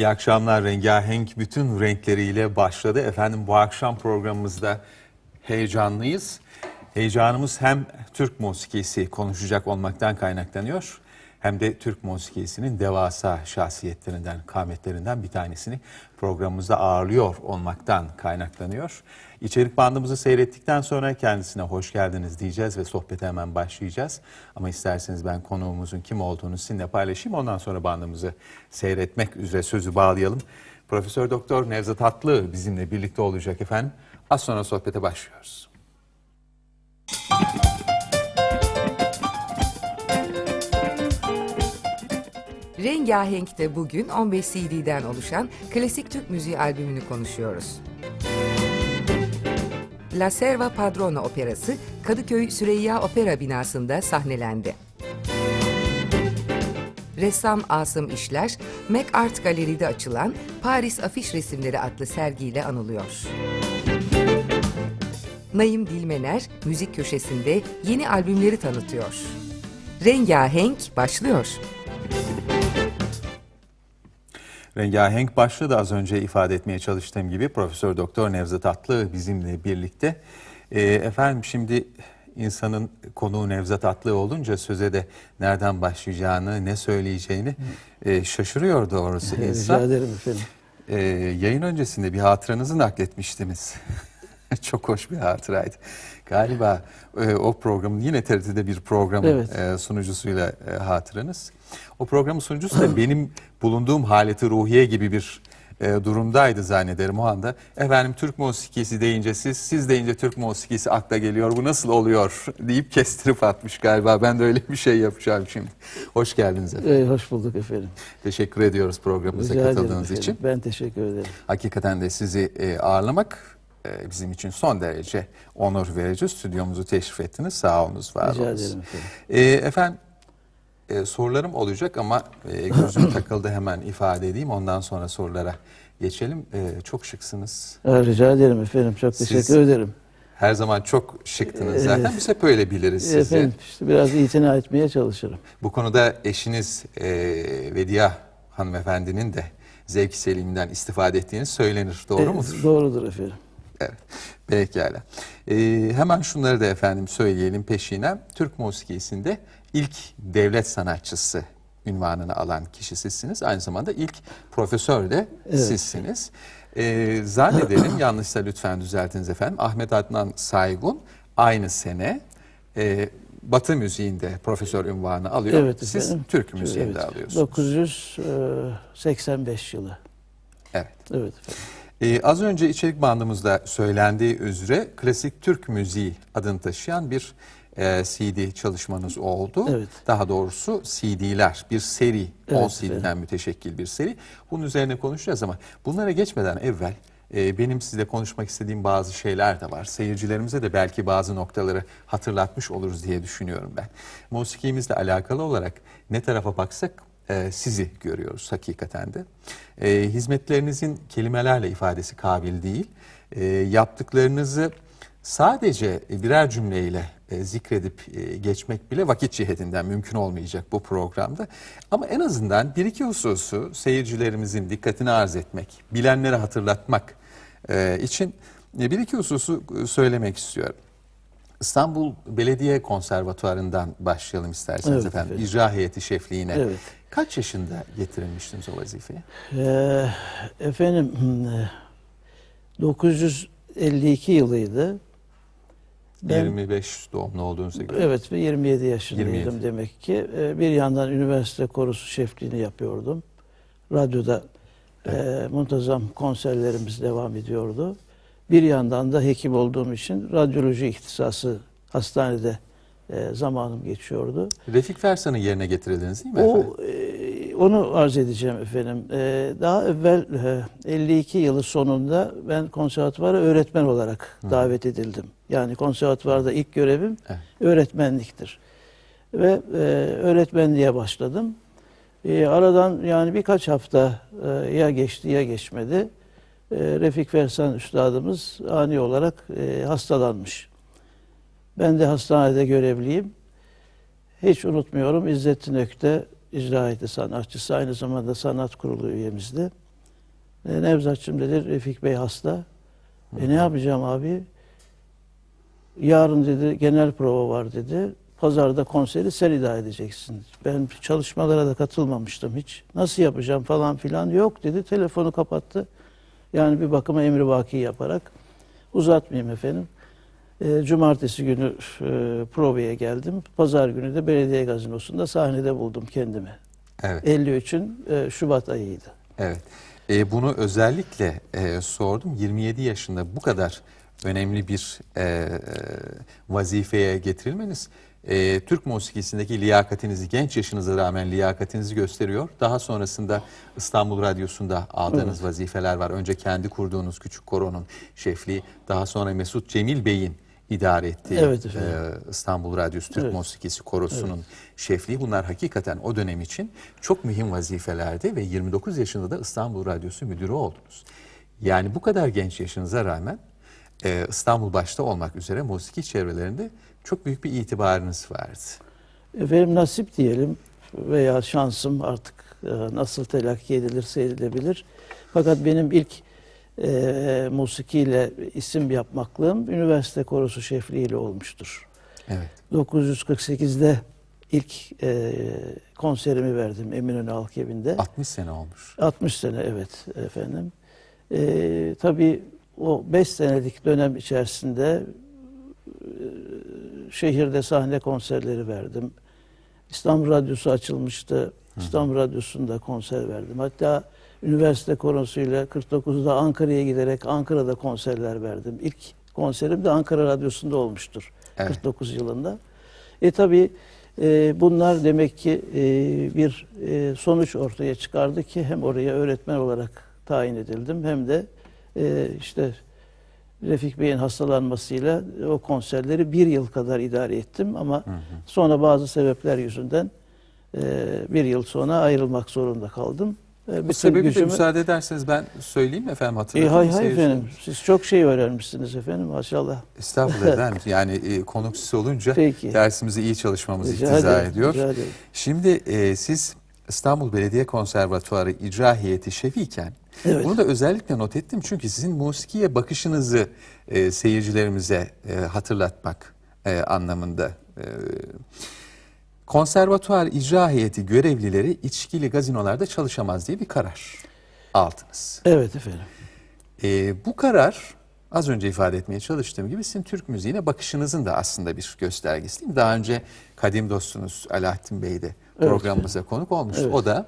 İyi akşamlar rengahenk bütün renkleriyle başladı. Efendim bu akşam programımızda heyecanlıyız. Heyecanımız hem Türk musikisi konuşacak olmaktan kaynaklanıyor hem de Türk musikisinin devasa şahsiyetlerinden, kametlerinden bir tanesini programımızda ağırlıyor olmaktan kaynaklanıyor. İçerik bandımızı seyrettikten sonra kendisine hoş geldiniz diyeceğiz ve sohbete hemen başlayacağız. Ama isterseniz ben konuğumuzun kim olduğunu sizinle paylaşayım. Ondan sonra bandımızı seyretmek üzere sözü bağlayalım. Profesör Doktor Nevzat Atlı bizimle birlikte olacak efendim. Az sonra sohbete başlıyoruz. Rengahenk'te bugün 15 CD'den oluşan klasik Türk müziği albümünü konuşuyoruz. La Serva Padrona Operası Kadıköy Süreyya Opera binasında sahnelendi. Ressam Asım İşler, Mac Art Galeri'de açılan Paris Afiş Resimleri adlı sergiyle anılıyor. Naim Dilmener müzik köşesinde yeni albümleri tanıtıyor. Rengahenk başlıyor. Rengahenk başladı az önce ifade etmeye çalıştığım gibi Profesör Doktor Nevzat Atlı bizimle birlikte. Ee, efendim şimdi insanın konuğu Nevzat Atlı olunca söze de nereden başlayacağını, ne söyleyeceğini e, şaşırıyor doğrusu Rica insan. ederim efendim. Ee, yayın öncesinde bir hatıranızı nakletmiştiniz. Çok hoş bir hatıraydı. Galiba e, o programın yine TRT'de bir programın Evet. e, sunucusuyla e, hatıranız. O programın sunucusu da benim bulunduğum haleti ruhiye gibi bir e, durumdaydı zannederim o anda. Efendim Türk musikisi deyince siz, siz deyince Türk musikisi akla geliyor. Bu nasıl oluyor deyip kestirip atmış galiba. Ben de öyle bir şey yapacağım şimdi. Hoş geldiniz efendim. Ee, hoş bulduk efendim. Teşekkür ediyoruz programımıza Rica katıldığınız için. Ben teşekkür ederim. Hakikaten de sizi e, ağırlamak bizim için son derece onur verici. Stüdyomuzu teşrif ettiniz. Sağ olunuz, var Rica olunuz. ederim efendim. E, efendim e, sorularım olacak ama e, gözüm takıldı hemen ifade edeyim. Ondan sonra sorulara geçelim. E, çok şıksınız. Aa, rica ederim efendim. Çok Siz- teşekkür ederim. Her zaman çok şıktınız zaten. Biz hep öyle biliriz sizi. Efendim işte biraz itina etmeye çalışırım. Bu konuda eşiniz e, Vediye hanımefendinin de zevk selimden istifade ettiğini söylenir. Doğru Ee, mudur? Doğrudur efendim. Pekala. Ee, hemen şunları da efendim söyleyelim peşine. Türk musikisinde ilk devlet sanatçısı ünvanını alan kişi sizsiniz. Aynı zamanda ilk profesör de Evet. sizsiniz. Ee, zannederim, yanlışsa lütfen düzeltiniz efendim. Ahmet Adnan Saygun aynı sene e, Batı müziğinde profesör ünvanı alıyor. Evet Siz efendim. Türk müziğinde Evet. alıyorsunuz. 985 yılı. Evet. Evet efendim. Ee, az önce içerik bandımızda söylendiği üzere klasik Türk müziği adını taşıyan bir e, CD çalışmanız oldu. Evet. Daha doğrusu CD'ler, bir seri, 10 Evet, CD'den efendim. müteşekkil bir seri. Bunun üzerine konuşacağız ama bunlara geçmeden evvel e, benim sizle konuşmak istediğim bazı şeyler de var. Seyircilerimize de belki bazı noktaları hatırlatmış oluruz diye düşünüyorum ben. Musikimizle alakalı olarak ne tarafa baksak e, sizi görüyoruz hakikaten de. E, hizmetlerinizin kelimelerle ifadesi kabil değil. E, yaptıklarınızı sadece birer cümleyle e, zikredip e, geçmek bile vakit cihetinden mümkün olmayacak bu programda. Ama en azından bir iki hususu seyircilerimizin dikkatini arz etmek, bilenlere hatırlatmak e, için bir iki hususu söylemek istiyorum. İstanbul Belediye Konservatuvarı'ndan başlayalım isterseniz Evet efendim. efendim. İcra heyeti şefliğine. Evet. Kaç yaşında getirilmiştiniz o vazifeye? Ee, efendim hmm, 952 yılıydı. Ben- 25 doğumlu olduğunuza göre. Evet ve 27 yaşındaydım 27. demek ki. Ee, Bir yandan üniversite korosu şefliğini yapıyordum. Radyoda e, muntazam konserlerimiz devam ediyordu. Bir yandan da hekim olduğum için radyoloji ihtisası hastanede e, zamanım geçiyordu. Refik Fersan'ın yerine getirildiniz değil mi efendim? O e, onu arz edeceğim efendim. E, daha evvel e, 52 yılı sonunda ben konservatuvara öğretmen olarak davet edildim. Yani konservatuvarda ilk görevim Evet. öğretmenliktir. Ve e, öğretmenliğe başladım. E, aradan yani birkaç hafta e, ya geçti ya geçmedi. E, Refik Fersan Üstadımız ani olarak e, hastalanmış. Ben de hastanede görevliyim. Hiç unutmuyorum İzzettin Ök'te icra heyeti sanatçısı. Aynı zamanda sanat kurulu üyemizdi. E, Nevzatçım dedi Refik Bey hasta. E ne yapacağım abi? Yarın dedi genel prova var dedi. Pazarda konseri sen idare edeceksin. Ben çalışmalara da katılmamıştım hiç. Nasıl yapacağım falan filan. Yok dedi. Telefonu kapattı. Yani bir bakıma emri vaki yaparak. Uzatmayayım efendim. E, cumartesi günü e, provaya geldim. Pazar günü de belediye gazinosunda sahnede buldum kendimi. Evet. 53'ün e, Şubat ayıydı. Evet. E, bunu özellikle e, sordum. 27 yaşında bu kadar önemli bir e, e, vazifeye getirilmeniz e, Türk musikisindeki liyakatinizi, genç yaşınıza rağmen liyakatinizi gösteriyor. Daha sonrasında İstanbul Radyosu'nda aldığınız vazifeler var. Önce kendi kurduğunuz Küçük Koro'nun şefliği, daha sonra Mesut Cemil Bey'in idare ettiği Evet efendim. e, İstanbul Radyosu Türk Evet. Musikisi Korosu'nun şefliği bunlar hakikaten o dönem için çok mühim vazifelerdi ve 29 yaşında da İstanbul Radyosu müdürü oldunuz. Yani bu kadar genç yaşınıza rağmen e, İstanbul başta olmak üzere musiki çevrelerinde çok büyük bir itibarınız vardı. Efendim nasip diyelim veya şansım artık e, nasıl telakki edilirse edilebilir. Fakat benim ilk e, musikiyle isim yapmaklığım üniversite korosu şefliğiyle olmuştur. Evet. 948'de ilk e, konserimi verdim Eminönü Halk Evi'nde. 60 sene olmuş. 60 sene evet efendim. Ee, tabii o 5 senelik dönem içerisinde e, şehirde sahne konserleri verdim. İstanbul Radyosu açılmıştı. İstanbul Radyosu'nda konser verdim. Hatta üniversite korosuyla 49'da Ankara'ya giderek Ankara'da konserler verdim. İlk konserim de Ankara Radyosu'nda olmuştur. Evet. 49 yılında. E tabii e, bunlar demek ki e, bir e, sonuç ortaya çıkardı ki hem oraya öğretmen olarak tayin edildim hem de e, işte Refik Bey'in hastalanmasıyla o konserleri bir yıl kadar idare ettim ama sonra bazı sebepler yüzünden e, bir yıl sonra ayrılmak zorunda kaldım. E, Bu sebebi de müsaade ederseniz ben söyleyeyim efendim E, hatırlatayım. hay hay efendim. Siz çok şey öğrenmişsiniz efendim maşallah. Estağfurullah efendim. Yani e, konuk siz olunca Peki. dersimizi iyi çalışmamız Rica iktiza ederim, ediyor. rica ederim. Şimdi e, siz İstanbul Belediye Konservatuarı icra heyeti şefiyken Evet. bunu da özellikle not ettim çünkü sizin musikiye bakışınızı e, seyircilerimize e, hatırlatmak e, anlamında. E, konservatuar icra heyeti görevlileri içkili gazinolarda çalışamaz diye bir karar aldınız. Evet efendim. E, bu karar az önce ifade etmeye çalıştığım gibi sizin Türk müziğine bakışınızın da aslında bir göstergesi değil mi? Daha önce kadim dostunuz Alaaddin Bey de programımıza konuk olmuştu. Evet. O da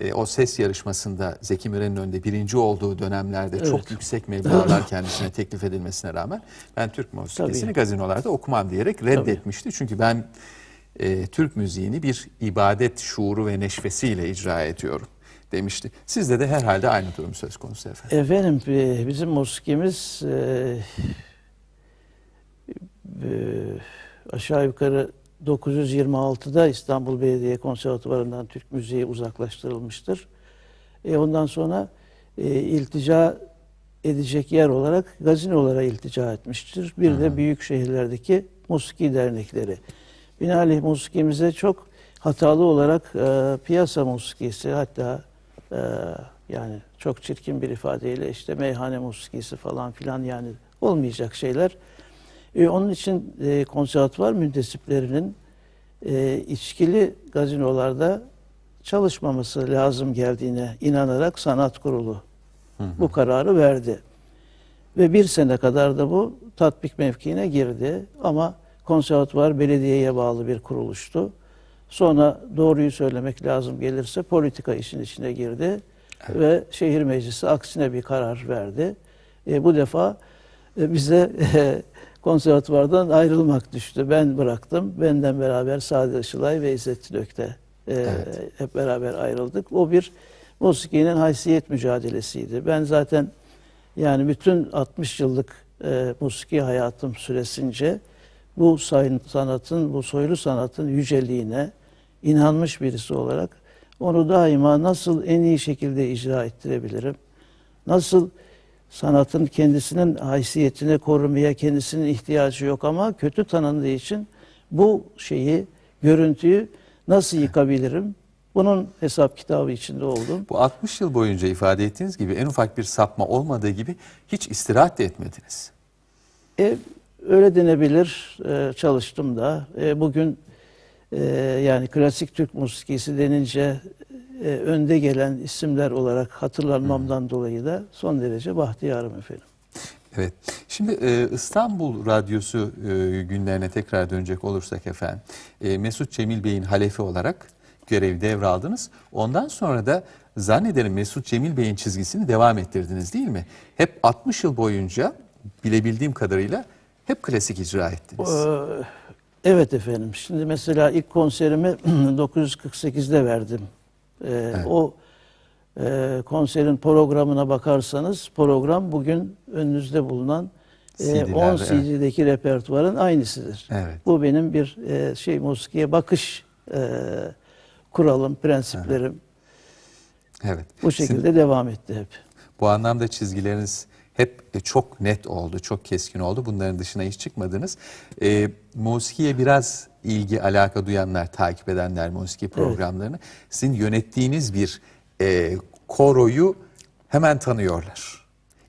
e, o ses yarışmasında Zeki Müren'in önünde birinci olduğu dönemlerde çok Evet. yüksek meblağlar kendisine teklif edilmesine rağmen ben Türk Tabii. gazinolarda okumam diyerek reddetmişti. Çünkü ben e, Türk müziğini bir ibadet şuuru ve neşvesiyle icra ediyorum demişti. Sizde de herhalde aynı durum söz konusu efendim. Efendim e, bizim musikimiz e, e, aşağı yukarı 926'da İstanbul Belediye Konservatuvarı'ndan Türk müziği uzaklaştırılmıştır. E, ondan sonra e, iltica edecek yer olarak gazinolara iltica etmiştir. Bir de büyük şehirlerdeki musiki dernekleri. Binaenaleyh musikimize çok hatalı olarak e, piyasa musikisi hatta e, yani çok çirkin bir ifadeyle işte meyhane musikisi falan filan yani olmayacak şeyler. E, onun için e, konservatuvar müntesiplerinin e, içkili gazinolarda çalışmaması lazım geldiğine inanarak sanat kurulu bu kararı verdi. Ve bir sene kadar da bu tatbik mevkiine girdi. Ama konservatuvar belediyeye bağlı bir kuruluştu. Sonra doğruyu söylemek lazım gelirse politika işin içine girdi. Ve şehir meclisi aksine bir karar verdi. E, bu defa e, bize e, konservatuvardan ayrılmak düştü. Ben bıraktım. Benden beraber Sadi Işılay ve İzzettin Ökte e, Evet. hep beraber ayrıldık. O bir musikinin haysiyet mücadelesiydi. Ben zaten yani bütün 60 yıllık e, musiki hayatım süresince bu sanatın, bu soylu sanatın yüceliğine inanmış birisi olarak onu daima nasıl en iyi şekilde icra ettirebilirim? Nasıl sanatın kendisinin haysiyetini korumaya kendisinin ihtiyacı yok ama kötü tanındığı için bu şeyi, görüntüyü nasıl yıkabilirim? Bunun hesap kitabı içinde oldum. Bu 60 yıl boyunca ifade ettiğiniz gibi en ufak bir sapma olmadığı gibi hiç istirahat da etmediniz. E, öyle denebilir. E, çalıştım da. E, bugün e, yani klasik Türk musikisi denince e, önde gelen isimler olarak hatırlanmamdan dolayı da son derece bahtiyarım efendim. Evet. Şimdi e, İstanbul Radyosu e, günlerine tekrar dönecek olursak efendim. e, Mesut Cemil Bey'in halefi olarak görevi devraldınız. Ondan sonra da zannederim Mesut Cemil Bey'in çizgisini devam ettirdiniz değil mi? Hep 60 yıl boyunca bilebildiğim kadarıyla hep klasik icra ettiniz. Ee, Evet efendim. Şimdi mesela ilk konserimi 948'de verdim. Ee, O e, konserin programına bakarsanız program bugün önünüzde bulunan e, CD'ler, 10 evet. CD'deki repertuarın aynısıdır. Evet. Bu benim bir e, şey musikiye bakış e, kuralım, prensiplerim. Evet. Bu Sizin- şekilde devam etti hep. Bu anlamda çizgileriniz hep e, çok net oldu, çok keskin oldu. Bunların dışına hiç çıkmadınız. E, musikiye biraz ilgi, alaka duyanlar, takip edenler musiki programlarını sizin yönettiğiniz bir e, koroyu hemen tanıyorlar.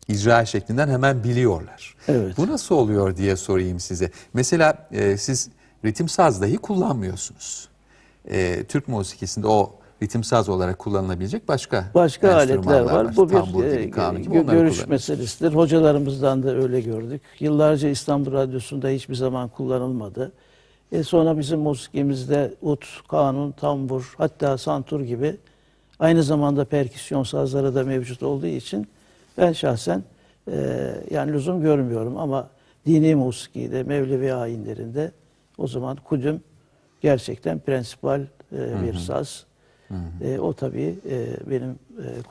İcra şeklinden hemen biliyorlar. Evet. Bu nasıl oluyor diye sorayım size. Mesela e, siz ritim saz dahi kullanmıyorsunuz. E, Türk musikisinde o ritim saz olarak kullanılabilecek başka Başka aletler enstrümanlar var. Bu bir Tambur e, gibi, kanun gibi görüş meselesidir. Hocalarımızdan da öyle gördük. Yıllarca İstanbul Radyosu'nda hiçbir zaman kullanılmadı. E sonra bizim musikimizde ut, kanun, tambur, hatta santur gibi aynı zamanda perküsyon sazları da mevcut olduğu için ben şahsen e, yani lüzum görmüyorum ama dini musikide, Mevlevi ayinlerinde o zaman kudüm gerçekten prensipal e, bir saz. E, o tabii e, benim e,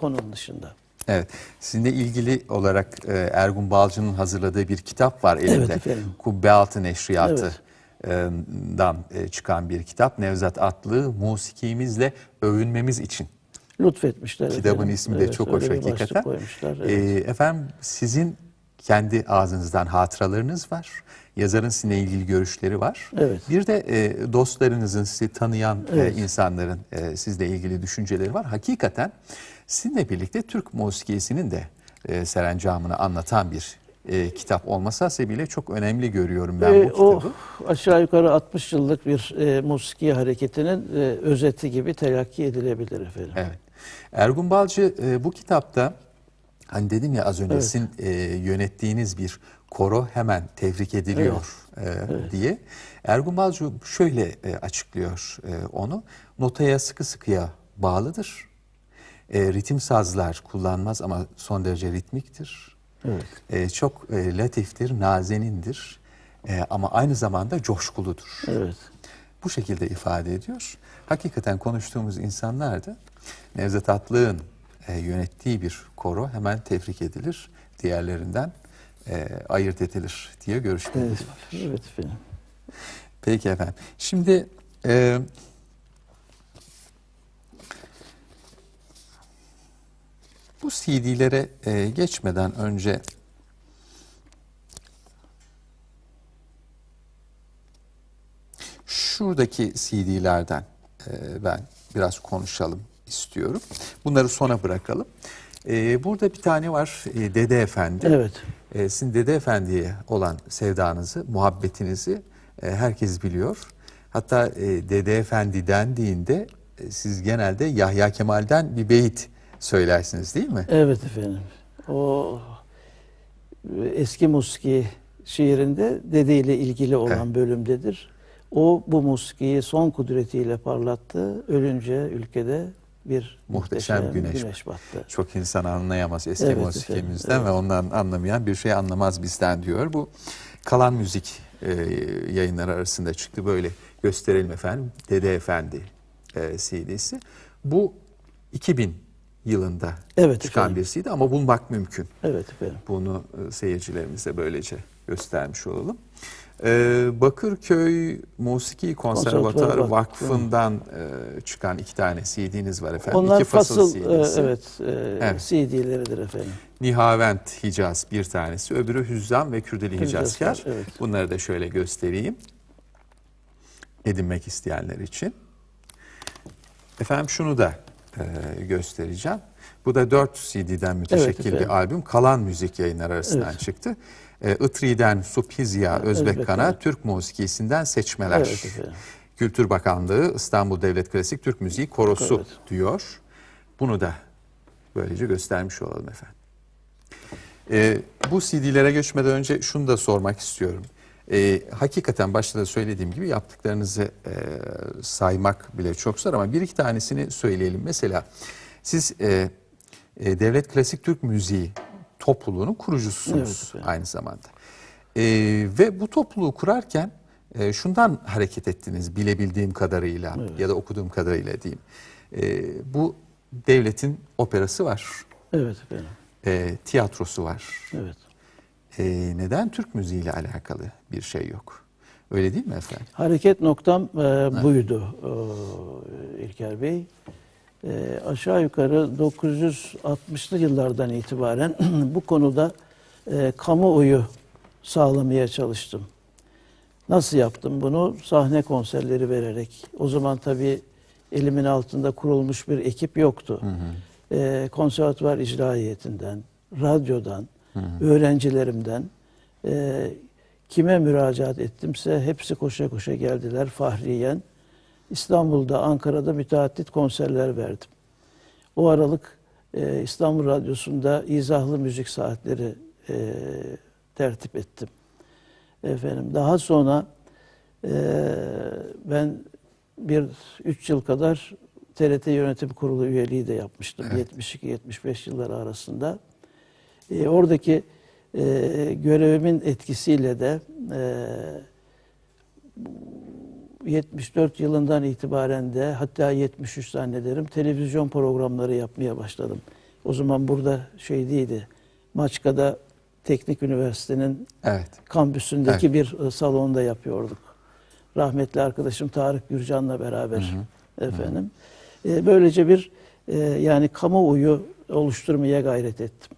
konum dışında. Evet. Sizinle ilgili olarak e, Ergun Balcı'nın hazırladığı bir kitap var elimde. Evet efendim. Kubbealtı Neşriyatı'dan e, çıkan bir kitap. Nevzat Atlı Musikimizle Övünmemiz için. Lütfetmişler. Kitabın efendim. ismi de Evet, çok hoş hakikaten. E, Evet. efendim sizin kendi ağzınızdan hatıralarınız var. Yazarın sizinle ilgili görüşleri var. Evet. Bir de e, dostlarınızın, sizi tanıyan e, Evet. insanların e, sizle ilgili düşünceleri var. Hakikaten sizinle birlikte Türk musikisinin de e, serencamını anlatan bir e, kitap olması hasebiyle çok önemli görüyorum ben E, bu o kitabı. aşağı yukarı 60 yıllık bir e, musiki hareketinin e, özeti gibi telakki edilebilir efendim. Evet. Ergun Balcı e, bu kitapta hani dedim ya az önce Evet. sizin e, yönettiğiniz bir koro hemen tebrik ediliyor e, diye. Ergun Balcı şöyle e, açıklıyor e, onu. Notaya sıkı sıkıya bağlıdır. E, ritim sazlar kullanmaz ama son derece ritmiktir. Evet. E, çok e, latiftir, nazenindir. E, ama aynı zamanda coşkuludur Evet. bu şekilde ifade ediyor. Hakikaten konuştuğumuz insanlar da Nevzat Atlı'nın e, yönettiği bir koro hemen tebrik edilir. Diğerlerinden e, ayırt edilir diye görüşlerimiz Evet. var. Evet efendim. Peki efendim. Şimdi e, bu CD'lere e, geçmeden önce şuradaki CD'lerden e, ben biraz konuşalım istiyorum. Bunları sona bırakalım. E, burada bir tane var e, Dede Efendi. Evet. E, sizin Dede Efendi'ye olan sevdanızı, muhabbetinizi e, herkes biliyor. Hatta e, Dede Efendi dendiğinde e, siz genelde Yahya Kemal'den bir beyit söylersiniz değil mi? Evet efendim. O eski musiki şiirinde dede ile ilgili olan Evet. bölümdedir. O bu musikiyi son kudretiyle parlattı. Ölünce ülkede bir Muhteşem güneş. battı. Çok insan anlayamaz eski Evet musikimizden efendim, ve ondan anlamayan bir şey anlamaz bizden diyor. Bu kalan müzik e, yayınları arasında çıktı böyle gösterelim efendim. Dede Efendi e, CD'si. Bu 2000 yılında Evet çıkan efendim. bir CD ama bulmak mümkün. Evet efendim. Bunu e, seyircilerimize böylece göstermiş olalım. Ee, Bakırköy Musiki Konservatuarı Vakfı'ndan e, çıkan iki tane CD'niz var efendim. Onlar İki fasıl, fasıl, e, CD'si. evet, e, Evet. CD'leridir efendim. Nihavent Hicaz bir tanesi, öbürü Hüzzam ve Kürdeli Hicazkar, Hicazkar. evet. Bunları da şöyle göstereyim. Edinmek isteyenler için. Efendim şunu da e, göstereceğim. Bu da 4 CD'den müteşekkil efendim. bir albüm. Kalan Müzik yayınları arasından Evet. çıktı. E, Itri'den Subhizya Özbek Özbek. Türk musikisinden seçmeler. Evet efendim. Kültür Bakanlığı İstanbul Devlet Klasik Türk Müziği Korosu Evet. diyor. Bunu da böylece göstermiş olalım efendim. Ee, bu CD'lere geçmeden önce şunu da sormak istiyorum. Ee, hakikaten başta da söylediğim gibi yaptıklarınızı e, saymak bile çok zor ama bir iki tanesini söyleyelim. Mesela siz e, e, Devlet Klasik Türk Müziği topluluğunun kurucususunuz Evet aynı zamanda. Ee, ve bu topluluğu kurarken e, şundan hareket ettiniz bilebildiğim kadarıyla ya da okuduğum kadarıyla diyeyim. Ee, bu devletin operası var, Evet efendim. e, tiyatrosu var. Evet. E, neden Türk müziği ile alakalı bir şey yok? Öyle değil mi efendim? Hareket noktam e, buydu e, İlker Bey. E, aşağı yukarı 960'lı yıllardan itibaren bu konuda e, kamuoyu sağlamaya çalıştım. Nasıl yaptım bunu? Sahne konserleri vererek. O zaman tabii elimin altında kurulmuş bir ekip yoktu. E, konservatuvar icra heyetinden, radyodan, öğrencilerimden e, kime müracaat ettimse hepsi koşa koşa geldiler Fahriyen. İstanbul'da, Ankara'da müteaddit konserler verdim. O aralık e, İstanbul Radyosu'nda izahlı müzik saatleri e, tertip ettim. Efendim daha sonra e, ben bir üç yıl kadar TRT Yönetim Kurulu üyeliği de yapmıştım. 72-75 yılları arasında. E, oradaki e, görevimin etkisiyle de e, 74 yılından itibaren de hatta 73 zannederim televizyon programları yapmaya başladım. O zaman burada şey değildi. Maçka'da Teknik Üniversite'nin Evet. kampüsündeki bir e, salonda yapıyorduk. Rahmetli arkadaşım Tarık Gürcan'la beraber efendim. E, böylece bir e, yani kamuoyu oluşturmaya gayret ettim.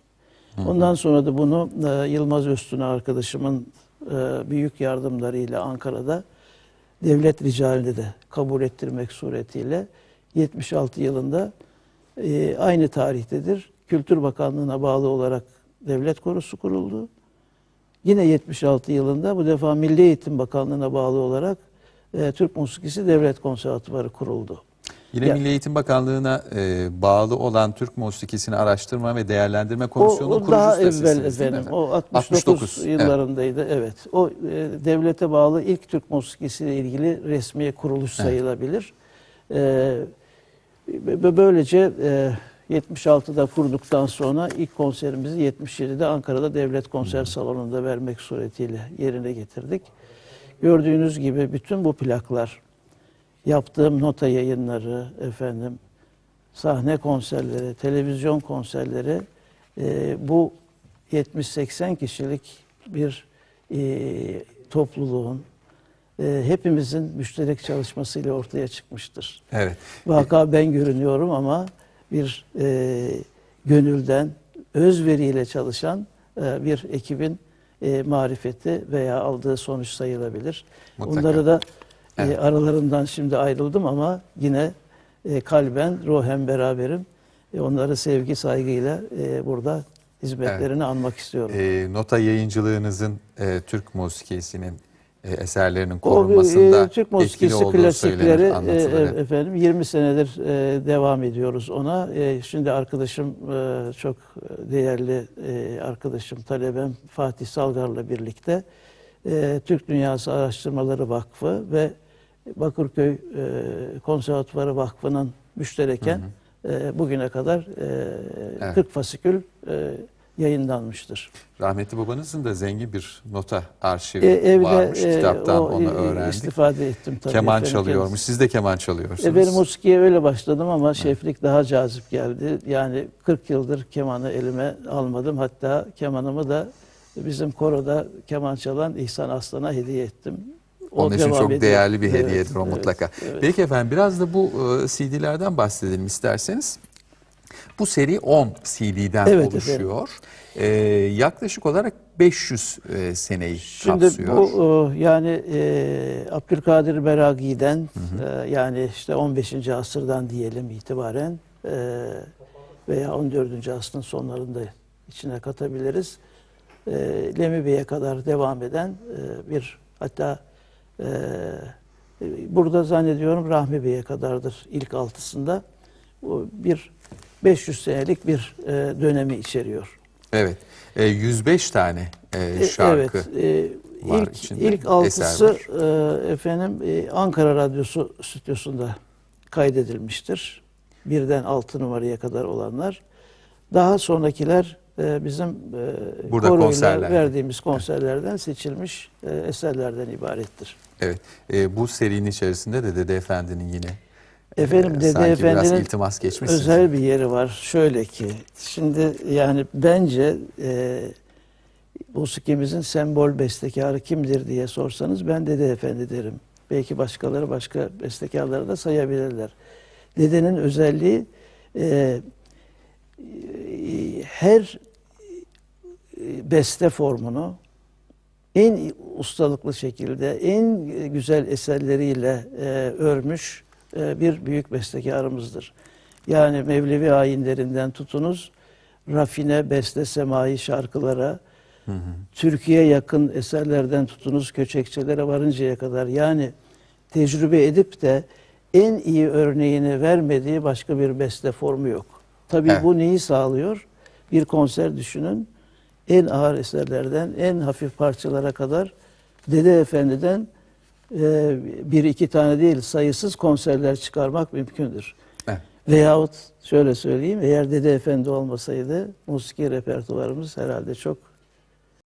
Ondan sonra da bunu e, Yılmaz Öztürk arkadaşımın e, büyük yardımlarıyla Ankara'da devlet ricalinde de kabul ettirmek suretiyle 76 yılında e, aynı tarihtedir. Kültür Bakanlığı'na bağlı olarak devlet korosu kuruldu. Yine 76 yılında bu defa Milli Eğitim Bakanlığı'na bağlı olarak e, Türk Musikisi Devlet Konservatuvarı kuruldu. Yine Ya- Milli Eğitim Bakanlığı'na e, bağlı olan Türk musikisini araştırma ve değerlendirme O, komisyonunun o daha kurucusu evvel efendim. O 69, evet. yıllarındaydı. Evet. O e, devlete bağlı ilk Türk musikisiyle ilgili resmi kuruluş sayılabilir. E, ve böylece e, 76'da kurduktan sonra ilk konserimizi 77'de Ankara'da Devlet Konser Salonu'nda vermek suretiyle yerine getirdik. Gördüğünüz gibi bütün bu plaklar, yaptığım nota yayınları, efendim sahne konserleri, televizyon konserleri e, bu 70-80 kişilik bir e, topluluğun e, hepimizin müşterek çalışmasıyla ortaya çıkmıştır. Evet. Vaka ben görünüyorum ama bir e, gönülden, özveriyle çalışan e, bir ekibin e, marifeti veya aldığı sonuç sayılabilir. Mutlaka. Onları da e, Evet. aralarından şimdi ayrıldım ama yine e, kalben, ruhen beraberim. E, onları sevgi, saygıyla e, burada hizmetlerini anmak istiyorum. E, nota yayıncılığınızın e, Türk musikisinin e, eserlerinin O, korunmasında e, Türk musikisi klasikleri söylenir, e, e, efendim 20 senedir e, devam ediyoruz ona. E, şimdi arkadaşım e, çok değerli e, arkadaşım talebem Fatih Salgar'la birlikte e, Türk Dünyası Araştırmaları Vakfı ve Bakırköy e, Konservatuvarı Vakfı'nın müştereken e, bugüne kadar e, Evet. 40 fasikül e, yayınlanmıştır. Rahmetli babanızın da zengin bir nota arşivi E, evde varmış. e, Kitaptan o, onu öğrendik. istifade ettim tabii. keman efendim, çalıyormuş. kendisi. Siz de keman çalıyorsunuz. E, benim musikiye öyle başladım ama şeflik daha cazip geldi. Yani 40 yıldır kemanı elime almadım. Hatta kemanımı da bizim koroda keman çalan İhsan Aslan'a hediye ettim. O Onun için çok ediyor. değerli bir Evet, hediyedir o evet, mutlaka. evet. Peki efendim biraz da bu e, CD'lerden bahsedelim isterseniz. Bu seri 10 CD'den Evet oluşuyor. Ee, yaklaşık olarak 500 e, seneyi Şimdi kapsıyor. bu e, yani e, Abdülkadir Beragi'den e, yani işte 15. asırdan diyelim itibaren e, veya 14. asrın sonlarında içine katabiliriz. E, Lemi Bey'e kadar devam eden e, bir hatta e, burada zannediyorum Rahmi Bey'e kadardır ilk altısında. Bu bir 500 senelik bir e, dönemi içeriyor. Evet. E, 105 tane e, E, şarkı. Evet. e, var ilk, içinde, ilk altısı e, efendim e, Ankara Radyosu stüdyosunda kaydedilmiştir. Birden altı numaraya kadar olanlar. Daha sonrakiler e, bizim e, Burada konserler. verdiğimiz konserlerden seçilmiş e, eserlerden ibarettir. Evet. E, bu serinin içerisinde de Dede Efendi'nin yine Efendim e, Dede sanki Efendi'nin iltimas özel bir yeri var. Şöyle ki, şimdi yani bence e, musikimizin sembol bestekarı kimdir diye sorsanız ben Dede Efendi derim. Belki başkaları başka bestekarları da sayabilirler. Dedenin özelliği e, e, her beste formunu en ustalıklı şekilde, en güzel eserleriyle e, örmüş e, bir büyük bestekarımızdır. Yani Mevlevi ayinlerinden tutunuz, rafine, beste, semai şarkılara, Türkiye yakın eserlerden tutunuz, köçekçelere varıncaya kadar. Yani tecrübe edip de en iyi örneğini vermediği başka bir beste formu yok. Tabii Evet. bu neyi sağlıyor? Bir konser düşünün en ağır eserlerden en hafif parçalara kadar Dede Efendi'den e, bir iki tane değil sayısız konserler çıkarmak mümkündür. Evet. Veyahut şöyle söyleyeyim eğer Dede Efendi olmasaydı musiki repertuarımız herhalde çok